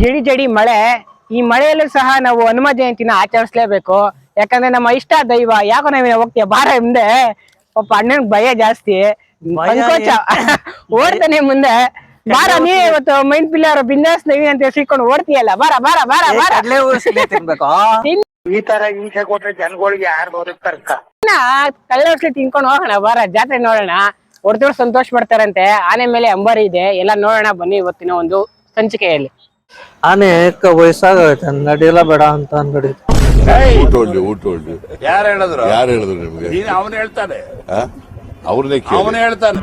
ಜಡಿ ಜಡಿ ಮಳೆ ಈ ಮಳೆಯಲ್ಲೂ ಸಹ ನಾವು ಹನುಮ ಜಯಂತಿನ ಆಚರಿಸ್ಲೇಬೇಕು. ಯಾಕಂದ್ರೆ ನಮ್ಮ ಇಷ್ಟ ದೈವ ಯಾಕೋ ನಾವಿನ ಹೋಗ್ತೀಯ ಬಾರ ಮುಂದೆ ಒಬ್ಬ ಅಣ್ಣನ್ ಭಯ ಜಾಸ್ತಿ. ಸಂಕೋಚ. ಓಡ್ತಾನೆ ಮುಂದೆ. ಬಾರ ನೀ ಇವತ್ತು ಮೈನ್ ಪಿಲ್ಲರ್ ಬಿಂದಾಸ್ ನವಿ ಅಂತ ಸಿಕ್ಕೊಂಡು ಓಡ್ತೀಯಲ್ಲ ಬಾರ ಬಾರ ಬಾರ ಬಾರ. ಈ ತರ ಹಿಂಸೆ ಕೊಟ್ರೆ ಜನಗಳಿಗೆ ಯಾರು ತಿನ್ಕೊಂಡು ಹೋಗೋಣ ಬಾರ ಜಾತ್ರೆ ನೋಡೋಣ. ಹೊಡೆದವ್ರು ಸಂತೋಷ ಪಡ್ತಾರಂತೆ. ಆನೆ ಮೇಲೆ ಅಂಬಾರಿ ಇದೆ. ಎಲ್ಲ ನೋಡೋಣ ಬನ್ನಿ ಇವತ್ತಿನ ಒಂದು ಸಂಚಿಕೆಯಲ್ಲಿ. ಆನೆ ವಯಸ್ಸಾಗೈತೆ ನಡಿಯಲ್ಲ ಬೇಡ ಅಂತ ಅಂದ್ಬಿಡಿ ಊಟೋಳ್ಳಿ ಊಟೋಳ್ಳಿ ಯಾರು ಹೇಳಿದ್ರು? ಯಾರು ಹೇಳಿದ್ರು ನಿಮ್ಗೆ? ಅವನು ಹೇಳ್ತಾನೆ. ಆ? ಅವ್ರನ್ನೇ ಅವನು ಹೇಳ್ತಾನೆ.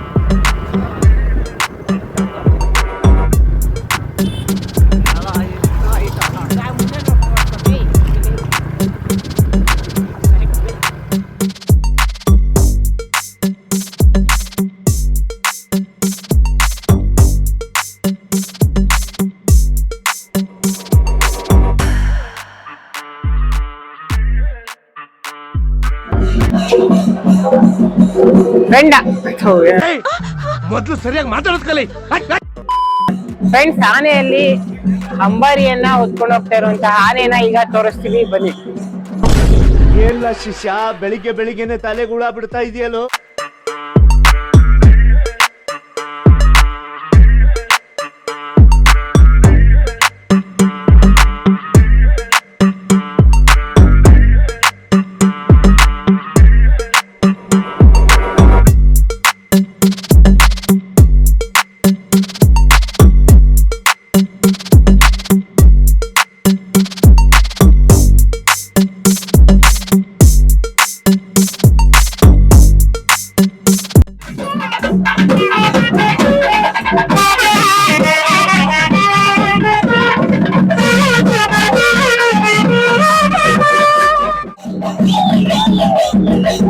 ಫ್ರೆಂಡ ಮೊದ್ಲು ಸರಿಯಾಗಿ ಮಾತಾಡೋದ್ ಕಲಿ ಫ್ರೆಂಡ್ಸ್ ಆನೆಯಲ್ಲಿ ಅಂಬಾರಿಯನ್ನ ಹೊತ್ಕೊಂಡು ಹೋಗ್ತಾ ಇರುವಂತಹ ಆನೆನ ಈಗ ತೋರಿಸ್ತೀವಿ. ಬನ್ನಿ. ಎಲ್ಲ ಶಿಷ್ಯ ಬೆಳಿಗ್ಗೆ ಬೆಳಿಗ್ಗೆನೆ ತಲೆಗೂಳ ಬಿಡ್ತಾ ಇದೆಯಲ್ಲೋ?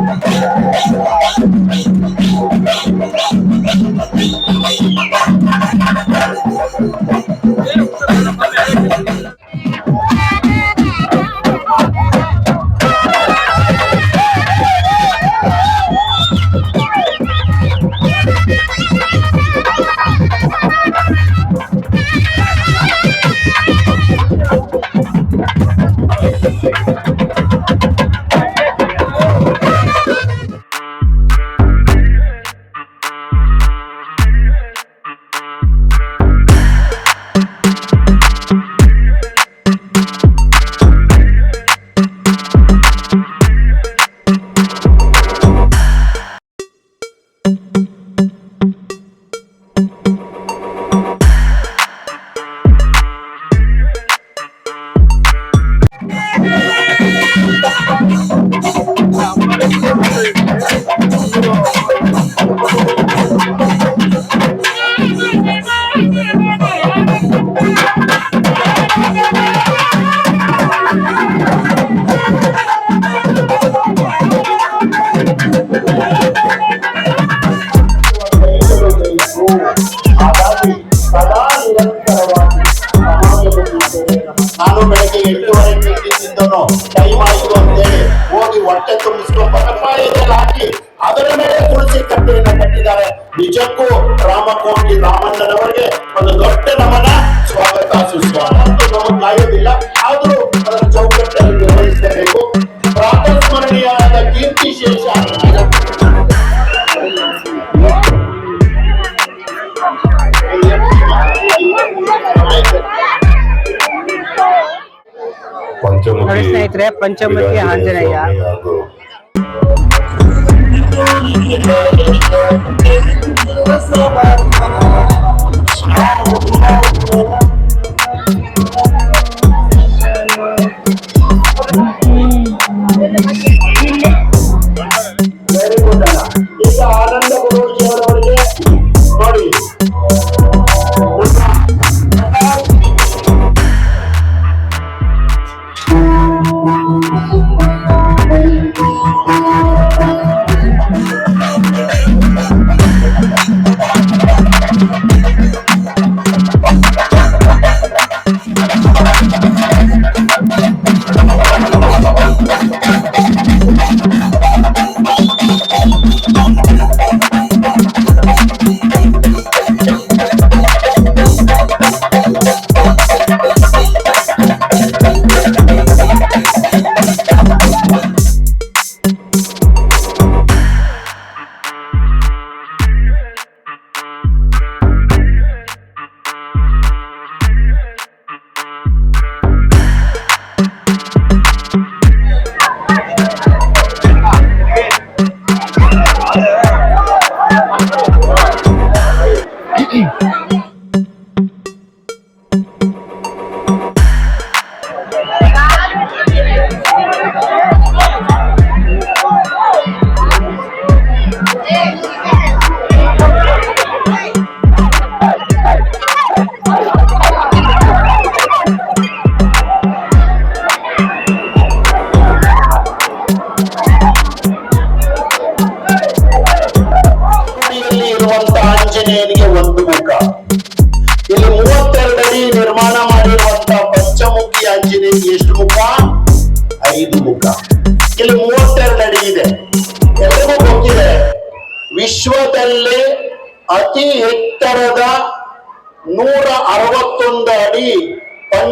I'm sorry. ನೋಡಿ ಸ್ನೇಹಿತರೆ ಪಂಚಮುಖಿ ಆಂಜನೇಯ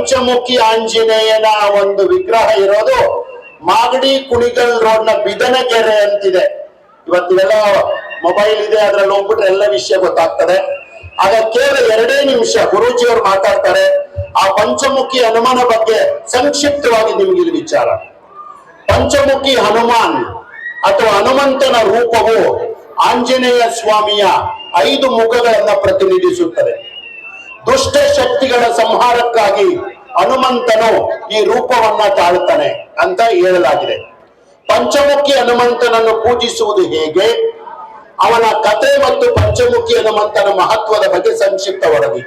ಪಂಚಮುಖಿ ಆಂಜನೇಯನ ಒಂದು ವಿಗ್ರಹ ಇರೋದು ಮಾಗಡಿ ಕುಣಿಗಲ್ ರೋಡ್ನ ಬಿದನಗೆರೆ ಅಂತಿದೆ. ಇವತ್ತಿಗೆಲ್ಲ ಮೊಬೈಲ್ ಇದೆ, ಅದ್ರಲ್ಲಿ ಹೋಗ್ಬಿಟ್ರೆ ಎಲ್ಲ ವಿಷಯ ಗೊತ್ತಾಗ್ತದೆ. ಆಗ ಕೇವಲ ಎರಡೇ ನಿಮಿಷ ಗುರೂಜಿಯವರು ಮಾತಾಡ್ತಾರೆ. ಆ ಪಂಚಮುಖಿ ಹನುಮಾನ ಬಗ್ಗೆ ಸಂಕ್ಷಿಪ್ತವಾಗಿ ನಿಮ್ಗೆ ಇಲ್ಲಿ ವಿಚಾರ. ಪಂಚಮುಖಿ ಹನುಮಾನ್ ಅಥವಾ ಹನುಮಂತನ ರೂಪವು ಆಂಜನೇಯ ಸ್ವಾಮಿಯ ಐದು ಮುಖಗಳನ್ನ ಪ್ರತಿನಿಧಿಸುತ್ತದೆ. ದುಷ್ಟ ಶಕ್ತಿಗಳ ಸಂಹಾರಕ್ಕಾಗಿ ಹನುಮಂತನು ಈ ರೂಪವನ್ನ ತಾಳುತ್ತಾನೆ ಅಂತ ಹೇಳಲಾಗಿದೆ. ಪಂಚಮುಖಿ ಹನುಮಂತನನ್ನು ಪೂಜಿಸುವುದು ಹೇಗೆ? ಅವನ ಕತೆ ಮತ್ತು ಪಂಚಮುಖಿ ಹನುಮಂತನ ಮಹತ್ವದ ಬಗ್ಗೆ ಸಂಕ್ಷಿಪ್ತ ವರದಿ.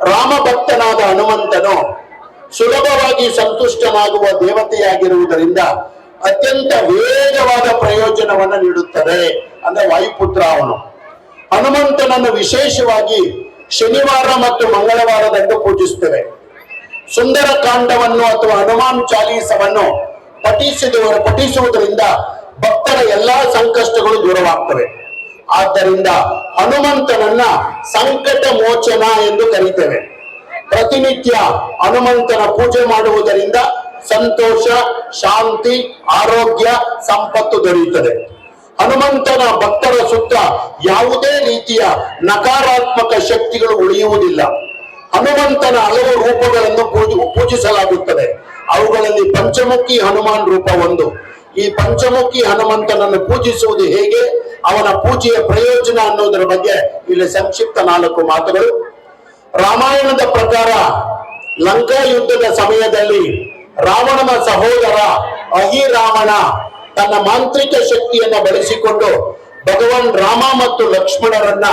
ರಾಮ ಭಕ್ತನಾದ ಹನುಮಂತನು ಸುಲಭವಾಗಿ ಸಂತುಷ್ಟನಾಗುವ ದೇವತೆಯಾಗಿರುವುದರಿಂದ ಅತ್ಯಂತ ವೇಗವಾದ ಪ್ರಯೋಜನವನ್ನು ನೀಡುತ್ತದೆ ಅಂದ್ರೆ ವಾಯುಪುತ್ರ ಅವನು. ಹನುಮಂತನನ್ನು ವಿಶೇಷವಾಗಿ ಶನಿವಾರ ಮತ್ತು ಮಂಗಳವಾರದಂದು ಪೂಜಿಸುತ್ತೇವೆ ಸುಂದರ ಕಾಂಡವನ್ನು ಅಥವಾ ಹನುಮಾನ್ ಚಾಲೀಸವನ್ನು ಪಠಿಸಿದ ಪಠಿಸುವುದರಿಂದ ಭಕ್ತರ ಎಲ್ಲಾ ಸಂಕಷ್ಟಗಳು ದೂರವಾಗ್ತವೆ. ಆದ್ದರಿಂದ ಹನುಮಂತನನ್ನ ಸಂಕಟ ಮೋಚನ ಎಂದು ಕರೀತೇವೆ. ಪ್ರತಿನಿತ್ಯ ಹನುಮಂತನ ಪೂಜೆ ಮಾಡುವುದರಿಂದ ಸಂತೋಷ, ಶಾಂತಿ, ಆರೋಗ್ಯ, ಸಂಪತ್ತು ದೊರೆಯುತ್ತದೆ. ಹನುಮಂತನ ಭಕ್ತರ ಸುತ್ತ ಯಾವುದೇ ರೀತಿಯ ನಕಾರಾತ್ಮಕ ಶಕ್ತಿಗಳು ಉಳಿಯುವುದಿಲ್ಲ. ಹನುಮಂತನ ಹಲವು ರೂಪಗಳನ್ನು ಪೂಜಿ ಪೂಜಿಸಲಾಗುತ್ತದೆ. ಅವುಗಳಲ್ಲಿ ಪಂಚಮುಖಿ ಹನುಮಾನ್ ರೂಪ ಒಂದು. ಈ ಪಂಚಮುಖಿ ಹನುಮಂತನನ್ನು ಪೂಜಿಸುವುದು ಹೇಗೆ? ಅವನ ಪೂಜೆಯ ಪ್ರಯೋಜನ ಅನ್ನೋದರ ಬಗ್ಗೆ ಇಲ್ಲಿ ಸಂಕ್ಷಿಪ್ತ ನಾಲ್ಕು ಮಾತುಗಳು. ರಾಮಾಯಣದ ಪ್ರಕಾರ ಲಂಕಾ ಯುದ್ಧದ ಸಮಯದಲ್ಲಿ ರಾವಣನ ಸಹೋದರ ಅಹಿರಾವಣ ತನ್ನ ಮಾಂತ್ರಿಕ ಶಕ್ತಿಯನ್ನು ಬಳಸಿಕೊಂಡು ಭಗವಾನ್ ರಾಮ ಮತ್ತು ಲಕ್ಷ್ಮಣರನ್ನ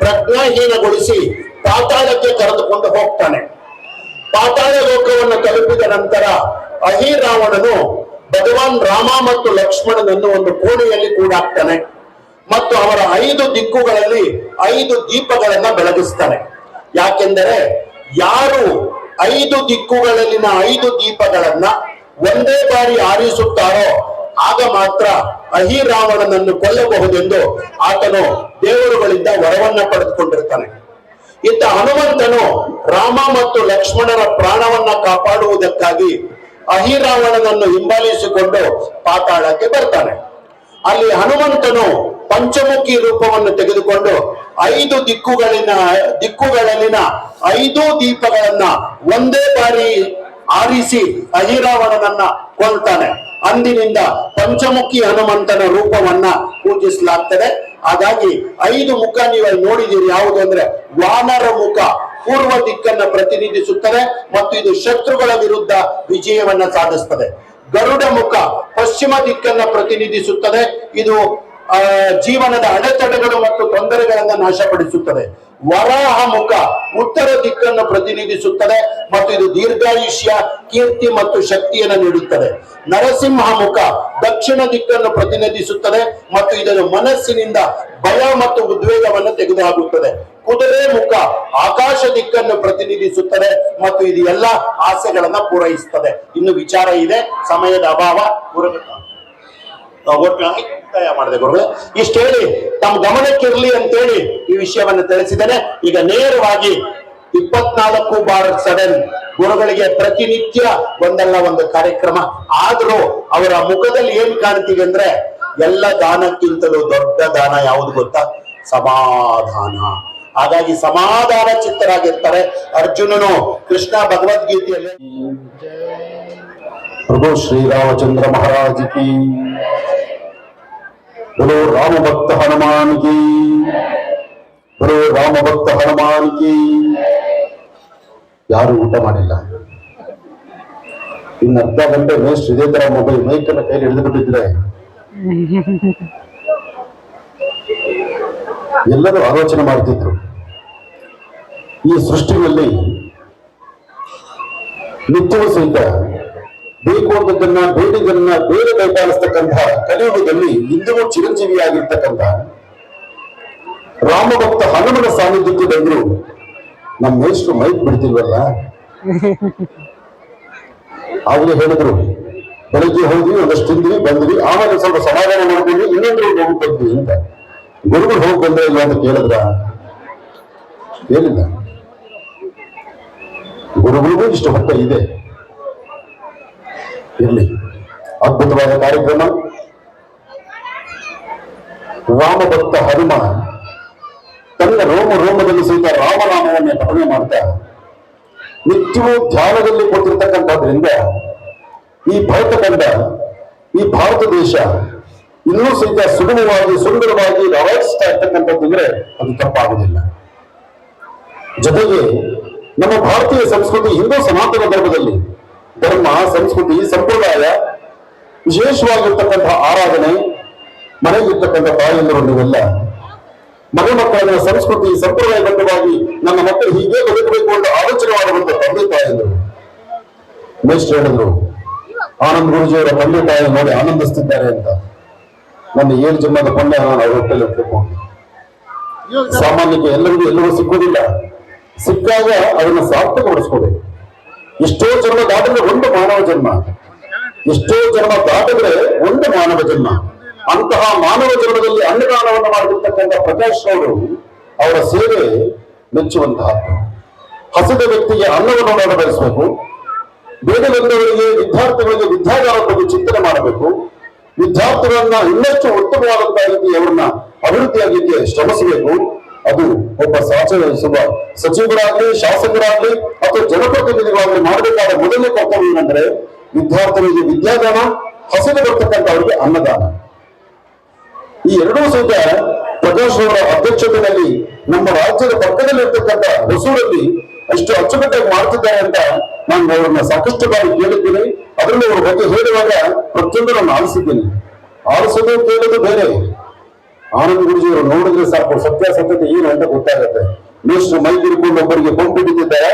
ಪ್ರಜ್ಞಾಹೀನಗೊಳಿಸಿ ಪಾತಾಳಕ್ಕೆ ಕರೆದುಕೊಂಡು ಹೋಗ್ತಾನೆ. ಪಾತಾಳ ಲೋಕವನ್ನು ತಲುಪಿದ ನಂತರ ಅಹಿರಾವಣನು ಭಗವಾನ್ ರಾಮ ಮತ್ತು ಲಕ್ಷ್ಮಣನನ್ನು ಒಂದು ಕೋಣೆಯಲ್ಲಿ ಕೂಡಾಕ್ತಾನೆ ಮತ್ತು ಅವರ ಐದು ದಿಕ್ಕುಗಳಲ್ಲಿ ಐದು ದೀಪಗಳನ್ನ ಬೆಳಗಿಸ್ತಾನೆ. ಯಾಕೆಂದರೆ ಯಾರು ಐದು ದಿಕ್ಕುಗಳಲ್ಲಿನ ಐದು ದೀಪಗಳನ್ನ ಒಂದೇ ಬಾರಿ ಆರಿಸುತ್ತಾರೋ ಆಗ ಮಾತ್ರ ಅಹಿರಾವಣನನ್ನು ಕೊಲ್ಲಬಹುದೆಂದು ಆತನು ದೇವರುಗಳಿಂದ ವರವನ್ನ ಪಡೆದುಕೊಂಡಿರ್ತಾನೆ. ಇತ್ತ ಹನುಮಂತನು ರಾಮ ಮತ್ತು ಲಕ್ಷ್ಮಣರ ಪ್ರಾಣವನ್ನ ಕಾಪಾಡುವುದಕ್ಕಾಗಿ ಅಹಿರಾವಣನನ್ನು ಹಿಂಬಾಲಿಸಿಕೊಂಡು ಪಾತಾಳಕ್ಕೆ ಬರ್ತಾನೆ. ಅಲ್ಲಿ ಹನುಮಂತನು ಪಂಚಮುಖಿ ರೂಪವನ್ನು ತೆಗೆದುಕೊಂಡು ಐದು ದಿಕ್ಕುಗಳಿನ, ದಿಕ್ಕುಗಳಲ್ಲಿನ ಐದು ದೀಪಗಳನ್ನ ಒಂದೇ ಬಾರಿ ಆರಿಸಿ ಅಹಿರಾವಣನನ್ನ ಕೊಲ್ತಾನೆ. ಅಂದಿನಿಂದ ಪಂಚಮುಖಿ ಹನುಮಂತನ ರೂಪವನ್ನ ಪೂಜಿಸಲಾಗ್ತದೆ. ಹಾಗಾಗಿ ಐದು ಮುಖ ನೀವು ನೋಡಿದೀರಿ ಯಾವುದು ಅಂದ್ರೆ ವಾನರ ಮುಖ, ಪೂರ್ವ ದಿಕ್ಕನ್ನ ಪ್ರತಿನಿಧಿಸುತ್ತದೆ ಮತ್ತು ಇದು ಶತ್ರುಗಳ ವಿರುದ್ಧ ವಿಜಯವನ್ನ ಸಾಧಿಸ್ತದೆ. ಗರುಡ ಮುಖ, ಪಶ್ಚಿಮ ದಿಕ್ಕನ್ನ ಪ್ರತಿನಿಧಿಸುತ್ತದೆ. ಇದು ಜೀವನದ ಅಡೆತಡೆಗಳು ಮತ್ತು ತೊಂದರೆಗಳನ್ನ ನಾಶಪಡಿಸುತ್ತದೆ. ವರಾಹ ಮುಖ ಉತ್ತರ ದಿಕ್ಕನ್ನು ಪ್ರತಿನಿಧಿಸುತ್ತದೆ ಮತ್ತು ಇದು ದೀರ್ಘಾಯುಷ್ಯ, ಕೀರ್ತಿ ಮತ್ತು ಶಕ್ತಿಯನ್ನು ನೀಡುತ್ತದೆ. ನರಸಿಂಹ ಮುಖ ದಕ್ಷಿಣ ದಿಕ್ಕನ್ನು ಪ್ರತಿನಿಧಿಸುತ್ತದೆ ಮತ್ತು ಇದನ್ನು ಮನಸ್ಸಿನಿಂದ ಭಯ ಮತ್ತು ಉದ್ವೇಗವನ್ನು ತೆಗೆದುಹಾಕುತ್ತದೆ. ಕುದುರೆ ಮುಖ ಆಕಾಶ ದಿಕ್ಕನ್ನು ಪ್ರತಿನಿಧಿಸುತ್ತದೆ ಮತ್ತು ಇದು ಎಲ್ಲ ಆಸೆಗಳನ್ನ ಪೂರೈಸುತ್ತದೆ. ಇನ್ನು ವಿಚಾರ ಇದೆ, ಸಮಯದ ಅಭಾವ ಗುರುಗಳ ಒಟ್ಟಾಗಿ ಮುಕ್ತಾಯ ಮಾಡಿದೆ ಗುರುಗಳೇ. ಇಷ್ಟು ಹೇಳಿ, ತಮ್ಮ ಗಮನಕ್ಕಿರ್ಲಿ ಅಂತೇಳಿ ಈ ವಿಷಯವನ್ನು ತಿಳಿಸಿದ್ದೇನೆ. ಈಗ ನೇರವಾಗಿ ಇಪ್ಪತ್ನಾಲ್ಕು ಬಾರ್ ಸಡನ್ ಗುರುಗಳಿಗೆ ಪ್ರತಿನಿತ್ಯ ಒಂದಲ್ಲ ಒಂದು ಕಾರ್ಯಕ್ರಮ. ಆದ್ರೂ ಅವರ ಮುಖದಲ್ಲಿ ಏನ್ ಕಾಣ್ತೀವಿ ಅಂದ್ರೆ ಎಲ್ಲ ದಾನಕ್ಕಿಂತಲೂ ದೊಡ್ಡ ದಾನ ಯಾವುದು ಗೊತ್ತಾ? ಸಮಾಧಾನ. ಹಾಗಾಗಿ ಸಮಾಧಾನ ಚಿತ್ತರಾಗಿರ್ತಾರೆ ಅರ್ಜುನನು ಕೃಷ್ಣ ಭಗವದ್ಗೀತೆಯಲ್ಲಿ. प्रभु श्री रामचंद्र महाराज की बोलो राम भक्त हनुमान की बोलो राम भक्त हनुमान की ಯಾರು ಊಟ ಮಾಡಿಲ್ಲ ಇನ್ನು ಅರ್ಧ ಗಂಟೆ ವೇಸ್ಟ್ ಇದೇ ತರ ಮೊಬೈಲ್ ಮೈಕ್ ಅನ್ನ ಕೈಲಿ ಹಿಡಿದು ಬಿಟ್ಟಿದ್ರೆ ಎಲ್ಲರೂ ಆಲೋಚನೆ ಮಾಡ್ತಿದ್ರು ಈ ಸೃಷ್ಟಿಯಲ್ಲಿ ನಿತ್ಯವೂ ಸಹಿತ ಬೇಕು ಅನ್ನೋದನ್ನ ಬೇಡಿದನ್ನ ಬೇರೆ ಬೇಕಾಗಿಸ್ತಕ್ಕಂಥ ಕಲಿಯುಗದಲ್ಲಿ ಇಂದಿಗೂ ಚಿರಂಜೀವಿಯಾಗಿರ್ತಕ್ಕಂಥ ರಾಮಭಕ್ತ ಹನುಮನ ಸಾನ್ನಿಧ್ಯಕ್ಕೆ ಬಂದ್ರು ನಮ್ಮ ಮೇಷ್ಟ್ರು ಮೈಕ್ ಬಿಡ್ತಿಲ್ವಲ್ಲ? ಆಗ್ಲೇ ಹೇಳಿದ್ರು, ಬೆಳಗ್ಗೆ ಹೋದ್ವಿ ಒಂದಷ್ಟು ತಿಂದ್ವಿ ಬಂದ್ವಿ ಆಮೇಲೆ ಸ್ವಲ್ಪ ಸಮಾಧಾನ ಮಾಡ್ಕೊಂಡ್ವಿ ಇನ್ನೊಂದು ಹೋಗಿ ಬಂದ್ವಿ ಅಂತ. ಗುರುಗಳು ಹೋಗಿ ಬಂದ್ರೆ ಇಲ್ಲ ಅಂತ ಕೇಳಿದ್ರ? ಏನಿಲ್ಲ. ಗುರುಗಳಿಗೂ ಇಷ್ಟು ಹೊಟ್ಟೆ ಇದೆ. ಇರ್ಲಿ. ಅದ್ಭುತವಾದ ಕಾರ್ಯಕ್ರಮ. ರಾಮಭಕ್ತ ಹನುಮ ತನ್ನ ರೋಮ ರೋಮದಲ್ಲಿ ಸಹಿತ ರಾಮನಾಮವನ್ನೇ ಪಠನೆ ಮಾಡ್ತಾ ನಿತ್ಯವೂ ಧ್ಯಾನದಲ್ಲಿ ಕೊಟ್ಟಿರ್ತಕ್ಕಂಥದ್ರಿಂದ ಈ ಭರತಖಂಡ ಈ ಭಾರತ ದೇಶ ಇನ್ನೂ ಸಹಿತ ಸುಗಮವಾಗಿ, ಸುಂದರವಾಗಿ ರವಾಯಿಸ್ತಾ ಇರ್ತಕ್ಕಂಥದ್ದು ಅಂದ್ರೆ ಅದು ತಪ್ಪಾಗುವುದಿಲ್ಲ ಜೊತೆಗೆ ನಮ್ಮ ಭಾರತೀಯ ಸಂಸ್ಕೃತಿ ಹಿಂದೂ ಸನಾತನ ಧರ್ಮದಲ್ಲಿ ಧರ್ಮ, ಸಂಸ್ಕೃತಿ, ಸಂಪ್ರದಾಯ, ವಿಶೇಷವಾಗಿರ್ತಕ್ಕಂತಹ ಆರಾಧನೆ, ಮನೆಗಿರ್ತಕ್ಕಂಥ ತಾಯಂದರು ನೀವೆಲ್ಲ. ಮನೆ ಮಕ್ಕಳ ಸಂಸ್ಕೃತಿ, ಸಂಪ್ರದಾಯಬದ್ಧವಾಗಿ ನನ್ನ ಮಕ್ಕಳು ಹೀಗೆ ಬದುಕಬೇಕು ಅಂತ ಆಲೋಚನೆ ಮಾಡುವಂತ ತಂದೆ ತಾಯಂದರು ಮೇಷ್ಟ್ರು ಹೇಳಿದ್ರು, ಆನಂದ್ ಗುರುಜಿಯವರ ತಂದೆ ತಾಯಿ ನೋಡಿ ಆನಂದಿಸ್ತಿದ್ದಾರೆ ಅಂತ. ನನ್ನ ಏಳು ಜನ್ಮದ ಪುಣ್ಯ ನಾನು ಅವ್ರ ಹೊಟ್ಟೆಲ್ಲಿ ಇಟ್ಕೊಂಡು ಸಾಮಾನ್ಯಕ್ಕೆ ಎಲ್ಲರಿಗೂ ಎಲ್ಲರೂ ಸಿಕ್ಕುವುದಿಲ್ಲ. ಸಿಕ್ಕಾಗ ಅದನ್ನ ಸಾರ್ಥಕಗೊಳಿಸ್ಕೋಬೇಕು ಎಷ್ಟೋ ಜನ್ಮ ದಾಟಿದ್ರೆ ಒಂದು ಮಾನವ ಜನ್ಮ. ಎಷ್ಟೋ ಜನ್ಮ ದಾಟಿದ್ರೆ ಒಂದು ಮಾನವ ಜನ್ಮ. ಅಂತಹ ಮಾನವ ಜನ್ಮದಲ್ಲಿ ಅನ್ನದಾನವನ್ನು ಮಾಡಿರ್ತಕ್ಕಂಥ ಪ್ರಕಾಶ್ ಅವರು, ಅವರ ಸೇವೆ ಮೆಚ್ಚುವಂತಹ ಹಸಿದ ವ್ಯಕ್ತಿಗೆ ಅನ್ನವನ್ನು ನೋಡಿ ಬಯಸಬೇಕು. ಬೇಗ ಬಂದವರಿಗೆ ವಿದ್ಯಾರ್ಥಿಗಳಿಗೆ ವಿದ್ಯಾಗಾರ ಬಗ್ಗೆ ಚಿಂತನೆ ಮಾಡಬೇಕು. ವಿದ್ಯಾರ್ಥಿಗಳನ್ನ ಇನ್ನಷ್ಟು ಉತ್ತಮವಾದಂತಹ ರೀತಿ ಅವರನ್ನ ಅಭಿವೃದ್ಧಿಯಾಗಲಿಕ್ಕೆ ಶ್ರಮಿಸಬೇಕು. ಅದು ಒಬ್ಬ ಸಾಚರಿಸುವ ಸಚಿವರಾಗ್ಲಿ, ಶಾಸಕರಾಗ್ಲಿ ಅಥವಾ ಜನಪ್ರತಿನಿಧಿಗಳಾಗ್ಲಿ ಮಾಡಬೇಕಾದ ಮೊದಲನೇ ಕರ್ತವ್ಯ ಏನಂದ್ರೆ ವಿದ್ಯಾರ್ಥಿಗಳಿಗೆ ವಿದ್ಯಾದಾನ, ಹಸಿದು ಬರ್ತಕ್ಕಂಥವರಿಗೆ ಅನ್ನದಾನ. ಈ ಎರಡೂ ಸಹಿತ ಪ್ರಕಾಶ್ ಅವರ ಅಧ್ಯಕ್ಷತೆಯಲ್ಲಿ ನಮ್ಮ ರಾಜ್ಯದ ಪಕ್ಕದಲ್ಲಿ ಇರ್ತಕ್ಕಂಥ ಹೊಸೂರಲ್ಲಿ ಅಷ್ಟು ಅಚ್ಚುಕಟ್ಟಾಗಿ ಮಾಡ್ತಿದ್ದಾರೆ ಅಂತ ನಾನು ಅವರನ್ನ ಸಾಕಷ್ಟು ಬಾರಿ ಕೇಳಿದ್ದೀನಿ. ಅದರಲ್ಲಿ ಅವ್ರ ಬಗ್ಗೆ ಹೇಳುವಾಗ ಪ್ರತಿಯೊಂದು ನಾನು ಆಲಿಸಿದ್ದೀನಿ. ಆಲಿಸೋದು ಕೇಳೋದು ಬೇರೆ. ಆನಂದ್ ಗುರುಜಿಯವರು ನೋಡಿದ್ರೆ ಸಾಕು ಸತ್ಯಾಸತ್ಯತೆ ಏನು ಅಂತ ಗೊತ್ತಾಗುತ್ತೆ. ಮೇಷ್ಟ್ರು ಮೈ ತಿರ್ಕೊಂಡು ಒಬ್ಬರಿಗೆ ಕೊಂಡ್ಬಿಟ್ಟಿದ್ದಾರೆ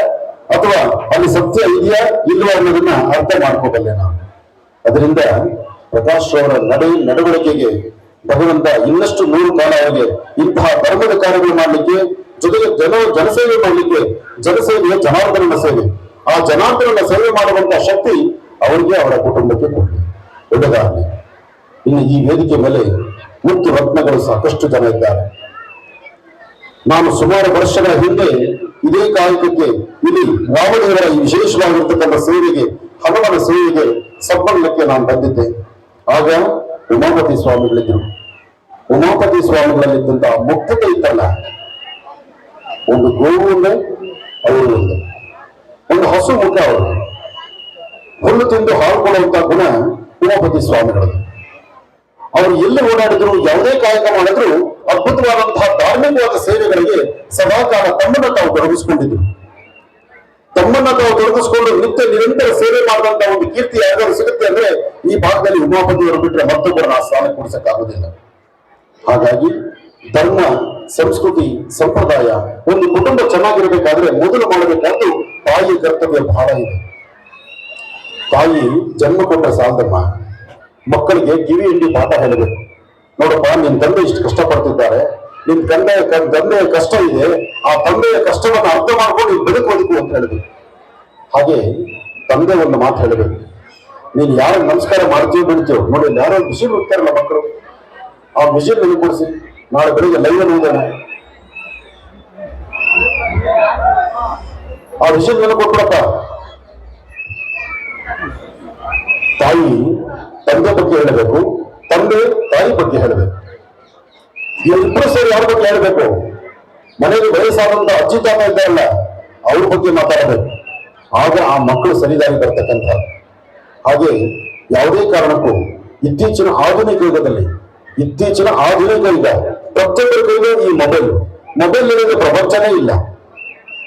ಅಥವಾ ಅಲ್ಲಿ ಸತ್ಯ ಇದೆಯಾ ಇಲ್ವಾ ಅನ್ನೋದನ್ನ ಅರ್ಥ ಮಾಡ್ಕೋಬಲ್ಲೆ ನಾನು ಅದರಿಂದ ಪ್ರಕಾಶ್ ಅವರ ನಡೆ, ನಡವಳಿಕೆಗೆ ಭಗವಂತ ಇನ್ನಷ್ಟು ನೂರು ಕಾಲ ಅವರಿಗೆ ಇಂತಹ ಧರ್ಮದ ಕಾರ್ಯಗಳು ಮಾಡಲಿಕ್ಕೆ, ಜೊತೆಗೆ ಜನ, ಜನಸೇವೆ ಮಾಡಲಿಕ್ಕೆ, ಜನಸೇವೆಯ ಜನಾರ್ದನ ಸೇವೆ. ಆ ಜನಾರ್ದನ ಸೇವೆ ಮಾಡುವಂತ ಶಕ್ತಿ ಅವರಿಗೆ ಅವರ ಕುಟುಂಬಕ್ಕೆ ಕೊಡಲಿ. ಒಳ್ಳೆದಾಗಲಿ ಇನ್ನು ಈ ವೇದಿಕೆ ಮೇಲೆ ಮುತ್ತು ರತ್ನಗಳು ಸಾಕಷ್ಟು ಜನ ಇದ್ದಾರೆ. ನಾನು ಸುಮಾರು ವರ್ಷಗಳ ಹಿಂದೆ ಇದೇ ಕಾಯಕಕ್ಕೆ ಇಲ್ಲಿ ರಾಮದೇವರ ವಿಶೇಷವಾಗಿರ್ತಕ್ಕಂಥ ಸೇವೆಗೆ, ಹನುಮನ ಸೇವೆಗೆ ಸಬ್ಬಣ್ಣಕ್ಕೆ ನಾನು ಬಂದಿದ್ದೆ. ಆಗ ಉಮಾಪತಿ ಸ್ವಾಮಿಗಳಿದ್ರು. ಉಮಾಪತಿ ಸ್ವಾಮಿಗಳಲ್ಲಿದ್ದಂತಹ ಮುಕ್ತತೆ ಇತ್ತಲ್ಲ. ಒಂದು ಗೋವು ಒಂದೇ ಅವರು ಒಂದೇ ಹಸು ಮುಖ ಅವರು ಹುಲ್ಲು ತಿಂದು ಹಾಳ್ಕೊಳ್ಳುವಂತಹ ಗುಣ ಉಮಾಪತಿ ಸ್ವಾಮಿಗಳದ್ದು. ಅವರು ಎಲ್ಲಿ ಓಡಾಡಿದ್ರು, ಯಾವುದೇ ಕಾಯಕ ಮಾಡಿದ್ರು ಅದ್ಭುತವಾದಂತಹ ಧಾರ್ಮಿಕವಾದ ಸೇವೆಗಳಿಗೆ ಸದಾಕಾಲ ತಮ್ಮನ್ನ ತಾವು ತೊಡಗಿಸಿಕೊಂಡಿದ್ರು. ತಮ್ಮನ್ನ ತಾವು ತೊಡಗಿಸಿಕೊಂಡು ನಿತ್ಯ ನಿರಂತರ ಸೇವೆ ಮಾಡಿದಂತಹ ಒಂದು ಕೀರ್ತಿ ಯಾರಿಗಾದ್ರು ಸಿಗುತ್ತೆ ಅಂದ್ರೆ ಈ ಭಾಗದಲ್ಲಿ ಉಮಾಪತಿಯವರು ಬಿಟ್ಟರೆ ಮತ್ತೊಬ್ಬರನ್ನ ಆ ಸ್ಥಾನ ಕೊಡಿಸಕ್ಕಾಗುದಿಲ್ಲ. ಹಾಗಾಗಿ ಧರ್ಮ, ಸಂಸ್ಕೃತಿ, ಸಂಪ್ರದಾಯ ಒಂದು ಕುಟುಂಬ ಚೆನ್ನಾಗಿರಬೇಕಾದ್ರೆ ಮೊದಲು ಮಾಡಬೇಕಾದ್ದು ತಾಯಿ ಕರ್ತವ್ಯ ಬಹಳ ಇದೆ. ತಾಯಿ ಜನ್ಮ ಕೊಟ್ಟ ಸಾಲದಮ್ಮ. ಮಕ್ಕಳಿಗೆ ಕಿವಿ ಹಿಂಡಿ ಪಾಠ ಹೇಳಬೇಕು ನೋಡಪ್ಪ, ನಿನ್ ತಂದೆ ಇಷ್ಟು ಕಷ್ಟಪಡ್ತಿದ್ದಾರೆ. ನಿನ್ ತಂದೆ ತಂದೆಯ ಕಷ್ಟ ಇದೆ. ಆ ತಂದೆಯ ಕಷ್ಟವನ್ನು ಅರ್ಥ ಮಾಡ್ಕೊಂಡು ನೀವು ಬದುಕಬೇಕು ಅಂತ ಹೇಳಿದ್ರು ಹಾಗೆ ತಂದೆ ಒಂದು ಮಾತು ಹೇಳಬೇಕು. ನೀನ್ ಯಾರು ನಮಸ್ಕಾರ ಮಾಡ್ತೀವಿ ಬಿಡ್ತೀವಿ ನೋಡಿ ಯಾರೋ ಬಿಸಿಲು ಹೋಗ್ತಾರಲ್ಲ ಮಕ್ಕಳು. ಆ ಮಿಷಿನ್ ನನಗೆ ಕೊಡಿಸಿ. ನಾಳೆ ಬೆಳಿಗ್ಗೆ ಲೈವ್ ಓದೋಣ ಆ ವಿಷಯ ಕೊಟ್ಬಿಡಪ್ಪ. ತಾಯಿ ತಂದೆ ಬಗ್ಗೆ ಹೇಳಬೇಕು, ತಂದೆ ತಾಯಿ ಬಗ್ಗೆ ಹೇಳಬೇಕು. ಇಬ್ಬರು ಸೇರಿ ಯಾರ ಬಗ್ಗೆ ಹೇಳಬೇಕು? ಮನೆಯಲ್ಲಿ ವಯಸ್ಸಾದಂತ ಅಜ್ಜಿ ತಾತ ಇದ್ದಾರಲ್ಲ, ಅವ್ರ ಬಗ್ಗೆ ಮಾತಾಡಬೇಕು. ಆಗ ಆ ಮಕ್ಕಳು ಸರಿದಾಗಿ ಬರ್ತಕ್ಕಂಥ ಹಾಗೆ ಯಾವುದೇ ಕಾರಣಕ್ಕೂ ಇತ್ತೀಚಿನ ಆಧುನಿಕ ಯುಗದಲ್ಲಿ, ಇತ್ತೀಚಿನ ಆಧುನಿಕ ಯುಗ ಪ್ರತಿಯೊಬ್ಬರ ಕೈಗೂ ಈ ಮೊಬೈಲ್. ಮೊಬೈಲ್ ಇಲ್ಲದೆ ಪ್ರಪಂಚನೇ ಇಲ್ಲ.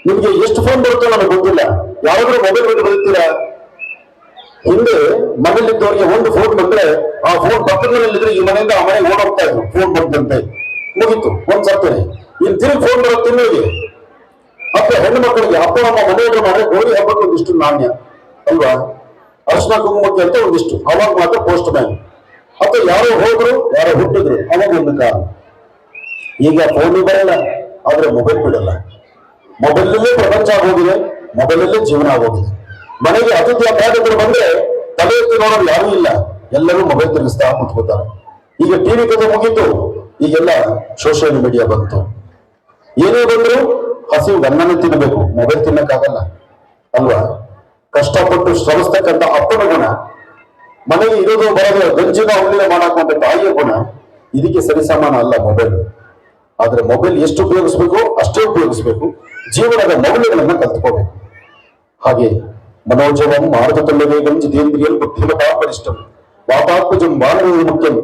ನಿಮ್ಗೆ ಎಷ್ಟು ಫೋನ್ ಬರುತ್ತೋ ನನಗೆ ಗೊತ್ತಿಲ್ಲ. ಯಾರಾದ್ರೂ ಮೊಬೈಲ್ ಬಗ್ಗೆ ಬದುಕ್ತೀರಾ ಹಿಂದೆ ಮನೆಯಲ್ಲಿದ್ದವರಿಗೆ ಒಂದು ಫೋನ್ ಬಂದ್ರೆ ಆ ಫೋನ್ ಪಕ್ಕದಲ್ಲಿದ್ರೆ ಈ ಮನೆಯಿಂದ ಆ ಮನೆಗೆ ಓಡೋಗ್ತಾ ಇದ್ರು. ಫೋನ್ ಬಂದಂತೆ ಮುಗಿತು. ಒಂದ್ ಸತ್ತನೆ ಇನ್ ತಿರುಗಿ ಫೋನ್ ಬರೋ ತಿಂಗಳಿಗೆ ಮತ್ತೆ ಹೆಣ್ಣು ಮಕ್ಕಳಿಗೆ, ಅಪ್ಪ ನಮ್ಮ ಮನೆಯವರು ಮಾಡಿ ಹೋಳಿ ಹಬ್ಬಕ್ಕೆ ಒಂದಿಷ್ಟು ನಾಣ್ಯ. ಅಲ್ವಾ? ಅರ್ಶನ ಕುಂಕುಮಕ್ಕೆ ಅಂತ ಒಂದಿಷ್ಟು. ಅವಾಗ ಮಾತ್ರ ಪೋಸ್ಟ್ ಮ್ಯಾನ್ ಅಥವಾ ಯಾರೋ ಹೋದ್ರು, ಯಾರೋ ಹುಟ್ಟಿದ್ರು, ಅವಾಗ ಒಂದು ಕಾರಣ. ಈಗ ಫೋನ್ ಬರಲ್ಲ, ಆದ್ರೆ ಮೊಬೈಲ್ ಬಿಡಲ್ಲ. ಮೊಬೈಲಲ್ಲೇ ಪ್ರಪಂಚ ಆಗೋಗಿದೆ ಮೊಬೈಲಲ್ಲೇ ಜೀವನ ಆಗೋಗಿದೆ. ಮನೆಗೆ ಅತಿಥಿ ಅತಿಥಿಗಳು ಬಂದ್ರೆ ತಲೆ ಎತ್ತಿ ನೋಡೋರು ಯಾರೂ ಇಲ್ಲ. ಎಲ್ಲರೂ ಮೊಬೈಲ್ ತಿರುಗಿಸ್ತಾ ಮುಟ್ಕೋತಾರೆ ಈಗ ಟಿವಿ ಕಥೆ ಮುಗೀತು. ಈಗೆಲ್ಲ ಸೋಷಿಯಲ್ ಮೀಡಿಯಾ ಬಂತು. ಏನೇ ಬಂದ್ರು ಹಸಿ ಅನ್ನನೇ ತಿನ್ನಬೇಕು ಮೊಬೈಲ್ ತಿನ್ನಕ್ಕಾಗಲ್ಲ. ಅಲ್ವಾ? ಕಷ್ಟಪಟ್ಟು ಶ್ರಮಿಸ್ತಕ್ಕಂಥ ಅಪ್ಪನ ಗುಣ. ಮನೆಗೆ ಇರೋದು ಬರೋದು ಗಂಜಿನ ಹುಲ್ಲಿನ ಮಾಡಾಕುವಂತ ತಾಯಿಯ ಗುಣ. ಇದಕ್ಕೆ ಸರಿಸಮಾನ ಅಲ್ಲ ಮೊಬೈಲ್. ಆದ್ರೆ ಮೊಬೈಲ್ ಎಷ್ಟು ಉಪಯೋಗಿಸ್ಬೇಕು ಅಷ್ಟೇ ಉಪಯೋಗಿಸ್ಬೇಕು. ಜೀವನದ ಮೌಲ್ಯಗಳನ್ನ ಕಲ್ತ್ಕೋಬೇಕು ಹಾಗೆ ಮಾರುತಲ್ಲವೇಗಂ ಜಿತೇಂದ್ರಿಯಂ ಬುದ್ಧಿಮತಾ ಪರಿಷ್ಠಂ ವಾತಾತ್ಮಜಂ ಬಾಲವೇ ಮುಖ್ಯಂ.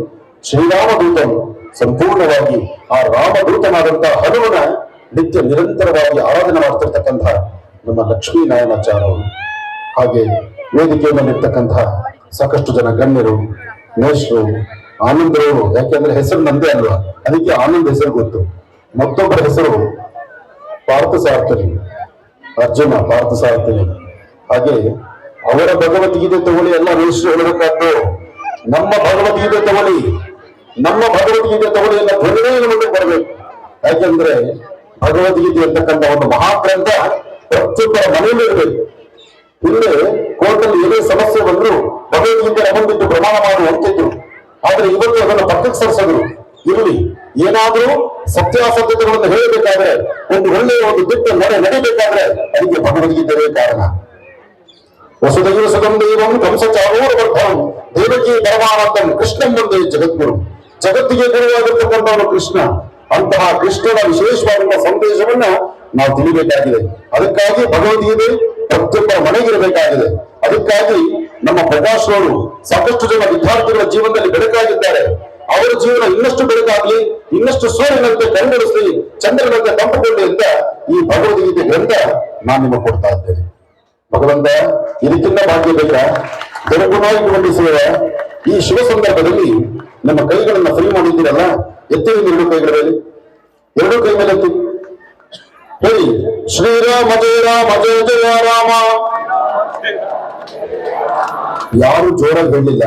ಶ್ರೀರಾಮದೂತಂ. ಸಂಪೂರ್ಣವಾಗಿ ಆ ರಾಮದೂತನಾದಂತಹ ಹನುಮನ ನಿತ್ಯ ನಿರಂತರವಾಗಿ ಆರಾಧನೆ ಮಾಡ್ತಿರ್ತಕ್ಕಂಥ ನಮ್ಮ ಲಕ್ಷ್ಮೀ ನಾರಾಯಣಾಚಾರ್ಯ ಅವರು ಹಾಗೆ ವೇದಿಕೆಯಲ್ಲಿರ್ತಕ್ಕಂತಹ ಸಾಕಷ್ಟು ಜನ ಗಣ್ಯರು ಮೇಷರು ಆನಂದರವರು ಯಾಕೆಂದ್ರೆ ಹೆಸರು ನಂದೇ ಅಲ್ವಾ? ಅದಕ್ಕೆ ಆನಂದ್ ಹೆಸರು ಗೊತ್ತು. ಮತ್ತೊಬ್ಬರ ಹೆಸರು ಪಾರ್ಥ ಸಾರ್ಥನಿ ಅರ್ಜುನ ಪಾರ್ಥ ಸಾರ್ಥರಿ ಹಾಗೆ ಅವರ ಭಗವದ್ಗೀತೆ ತಗೊಳ್ಳಿ, ಎಲ್ಲ ಮೇಷ್ರು ಹೇಳಬೇಕಾದ್ದು. ನಮ್ಮ ಭಗವದ್ಗೀತೆ ತಗೊಳ್ಳಿ, ನಮ್ಮ ಭಗವದ್ಗೀತೆ ತಗೊಳ್ಳಿ ಎಲ್ಲ ಧ್ವನಿನೇ ಮುಂದೆ ಬರಬೇಕು. ಯಾಕೆಂದ್ರೆ ಭಗವದ್ಗೀತೆ ಅಂತಕ್ಕಂಥ ಒಂದು ಮಹಾಗ್ರಂಥ ಪ್ರತಿಯೊಬ್ಬರ ಮನೆಯಲ್ಲಿ ಇರಬೇಕು. ಇಲ್ಲಿ ಕೋರ್ಟಲ್ಲಿ ಏನೇ ಸಮಸ್ಯೆ ಬಂದ್ರು ಭಗವದ್ಗೀತೆ ಮುಂದಿಟ್ಟು ಪ್ರಮಾಣ ಮಾಡುವಂತಿದ್ರು ಆದ್ರೆ ಇವತ್ತು ಅದನ್ನು ಪಕ್ಕಕ್ಕೆ ಸರಿಸಿದ್ರು ಇರಲಿ. ಏನಾದ್ರೂ ಸತ್ಯಾಸತ್ಯತೆಗಳನ್ನು ಹೇಳಬೇಕಾದ್ರೆ, ಒಂದು ಒಳ್ಳೆಯ ಒಂದು ದಿಟ್ಟ ನಡೆ ನಡಿಬೇಕಾದ್ರೆ, ಅದಕ್ಕೆ ಭಗವದ್ಗೀತೆಯೇ ಕಾರಣ. ವಸುದೈವ ಸುಖಂ ದೇವಂ ಕಂಸ ಚಾರೂರವರ್ಧಂ ದೇವಕಿ ಪರಮಾನಂದಂ ಕೃಷ್ಣಂ ಒಂದೇ ಜಗದ್ಗುರು. ಜಗತ್ತಿಗೆ ಗುರುವಾಗಿರ್ತಕ್ಕಂಥವನು ಕೃಷ್ಣ. ಅಂತಹ ಕೃಷ್ಣನ ವಿಶೇಷವಾದಂತಹ ಸಂದೇಶವನ್ನ ನಾವು ತಿಳಿಬೇಕಾಗಿದೆ. ಅದಕ್ಕಾಗಿ ಭಗವದ್ಗೀತೆ ಪ್ರತಿಯೊಬ್ಬರ ಮನೆಗಿರಬೇಕಾಗಿದೆ. ಅದಕ್ಕಾಗಿ ನಮ್ಮ ಪ್ರಕಾಶ್ ಅವರು ಸಾಕಷ್ಟು ಜನ ವಿದ್ಯಾರ್ಥಿಗಳ ಜೀವನದಲ್ಲಿ ಬೆಳಕಾಗಿದ್ದಾರೆ. ಅವರ ಜೀವನ ಇನ್ನಷ್ಟು ಬೆಳಕಾಗ್ಲಿ, ಇನ್ನಷ್ಟು ಸೂರ್ಯನಂತೆ ಕಂಗೊಳಿಸಲಿ ಚಂದ್ರನಂತೆ ತಂಪುಕೊಳ್ಳಿ ಅಂತ ಈ ಭಗವದ್ಗೀತೆ ಗ್ರಂಥ ನಾನು ನಿಮಗೆ ಕೊಡ್ತಾ ಇದ್ದೇನೆ. ಭಗವಂತ, ಇದಕ್ಕಿಂತ ಭಾಗ್ಯ ಬೇಕಾ? ಮಂಡಿಸುವ ಈ ಶುಭ ಸಂದರ್ಭದಲ್ಲಿ ನಮ್ಮ ಕೈಗಳನ್ನ ಫ್ರೀ ಮಾಡಿದ್ದೀರಲ್ಲ ಎತ್ತಿ ಎರಡು ಕೈಗಳ ಮೇಲೆ? ಎರಡು ಕೈ ಮೇಲೆ ಹೇಳಿ, ಶ್ರೀರಾಮ ಜಯ ರಾಮ, ಜಯ ಜಯ ರಾಮ. ಯಾರು ಜೋರಾಗಿ ಹೇಳಿಲ್ಲ.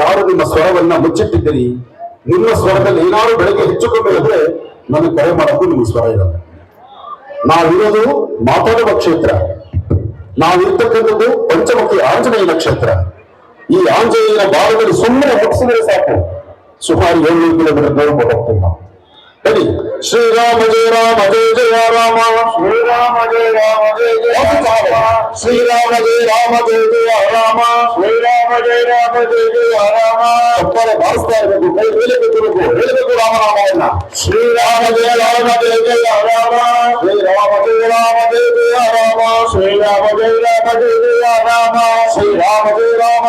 ಯಾರು ನಿಮ್ಮ ಸ್ವರವನ್ನ ಮುಚ್ಚಿಟ್ಟಿದ್ದೀರಿ? ನಿಮ್ಮ ಸ್ವರದಲ್ಲಿ ಏನಾದ್ರು ಬೆಳಗ್ಗೆ ಹೆಚ್ಚು ಕಮ್ಮಿ ಇದ್ರೆ ನನಗೆ ಕರೆ ಮಾಡೋಕ್ಕೂ ನಿಮ್ಗೆ ಸ್ವರ ಇರಲ್ಲ. ನಾವಿರೋದು ಮಾತಾಡುವ ಕ್ಷೇತ್ರ. ನಾವಿರ್ತಕ್ಕಂಥದ್ದು ಪಂಚಮುಖಿ ಆಂಜನೇಯ ಕ್ಷೇತ್ರ ಈ ಆಂಜನೇಯನ ಭಾಗದಲ್ಲಿ ಸುಮ್ಮನೆ ಮುಗಿಸಿದ್ರೆ ಸಾಕು. ಸುಮಾರು ಏಳ್ನೂರು ಕಿಲೋಮೀಟರ್ ದೂರ ಹೋಗ್ತೀವಿ ನಾವು. श्री राम जय राम जय जय राम श्री राम जय राम जय जय राम श्री राम जय राम जय जय राम श्री राम जय राम जय जय राम ಒಪ್ಪಾರೆ ಭಾವಿಸ್ತಾ ಇರಬೇಕು ಕೈ ಹೇಳಬೇಕು ಹೇಳಬೇಕು ರಾಮನಾಮವನ್ನ ಶ್ರೀ ರಾಮ ಜಯ ರಾಮ ಜಯ ಜಯ ರಾಮ ಶ್ರೀ ರಾಮ ಜಯ ರಾಮ ಜಯ ಜಯ ರಾಮ ಶ್ರೀ ರಾಮ ಜಯ ರಾಮ ಜಯ ಜಯ ರಾಮ ಶ್ರೀ ರಾಮ ಜಯ ರಾಮ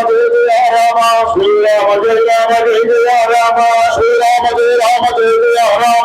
ಜಯ ಜಯ ರಾಮ ಶ್ರೀ ರಾಮ ಜಯ ರಾಮ ಜಯ ಜಯ ರಾಮ